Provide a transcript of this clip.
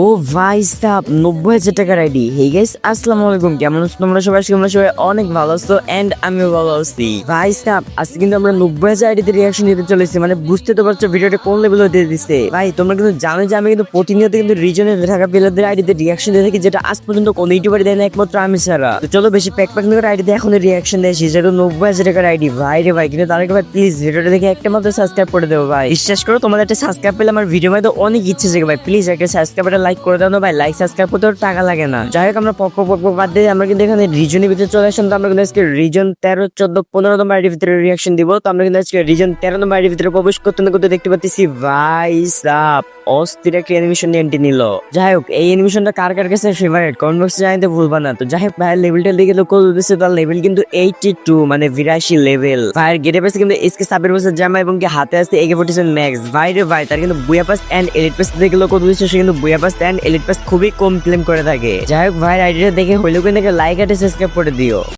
ও ভাই নব্বই হাজার টাকার আইডি হে আসসালামু আলাইকুম। কেমন আছো তোমরা সবাই? অনেক ভালো আছো এন্ড ভালো আছি। আজকে কিন্তু আমরা নব্বই হাজার আইডিতে রিয়াকশন দিতে চলেছি। মানে বুঝতে তো পারছ, ভিডিওটা কোন লেভেলে দিয়ে দিচ্ছে ভাই, তোমরা কিন্তু জানো যে আমি কিন্তু প্রতিনিয়ত কিন্তু রিজনে থাকা আইডিতে রিয়াকশন দিয়ে থাকি, যেটা আজ পর্যন্ত কোন ইউটিউবারে দেয় না একমাত্র আমি ছাড়া। তো চলো বেশি প্যাক প্যাক করে আইডিতে এখন রিয়াকশন দেয় যেটা নব্বই হাজার টাকার আইডি ভাই রে ভাই, কিন্তু তার আগে ভাই প্লিজ ভিডিওটা দেখে একটা মাত্র সাবস্ক্রাইব করে দেবো, ভাই। বিশ্বাস করো, তোমাদের একটা সাবস্ক্রাইব পেলে আমার ভিডিও মধ্যে অনেক ইচ্ছে জেগে, ভাই। প্লিজ একটা সাবস্ক্রাইবটা লাইক করে দাও ভাই লাইক সাবস্ক্রাইব করতে টাকা লাগে না। যাই হোক, আমরা পক্ষ পক্ষ বাদ দিয়ে আমরা কিন্তু এখানে রিজনের ভিতরে চলে আসলাম। তো আমরা কিন্তু আজকে রিজন তেরো, চোদ্দ, পনেরো নম্বর আইডির ভিতরে রিয়াকশন দিব। তো আমরা কিন্তু আজকে রিজন তেরো নম্বর আইডির ভিতরে প্রবেশ করতে না করতে দেখতে পাচ্ছি ভাই সাপ অস্থির একটা অ্যানিমেশন নিয়ে এন্ট্রি নিল। যাই হোক, এই অ্যানিমেশনটা কার কার কাছে ফেভারিট কমেন্ট বক্সে জানাতে ভুলবা না। তো যাই হোক ভাইয়ের লেভেলটা দিকে লক্ষ্য দিচ্ছে তার লেভেল কিন্তু এইটি টু মানে বিরাশি লেভেল ভাইয়ের গেটে পেছে কিন্তু এসকে সাবের বছর জামা এবং কি হাতে আসতে একে ফোর্টি সেভেন ম্যাক্স ভাই রে ভাই, তার কিন্তু বুয়া পাস অ্যান্ড এলিট পাস দেখে লক্ষ্য দিচ্ছে সে কিন্তু বুয়া পাস এলিট পাস খুবই কম ক্লেম করে থাকে। যাই হোক, ভাইয়ের আইডিটা দেখে হইলেও কিন্তু লাইক আটে সাবস্ক্রাইব করে দিও।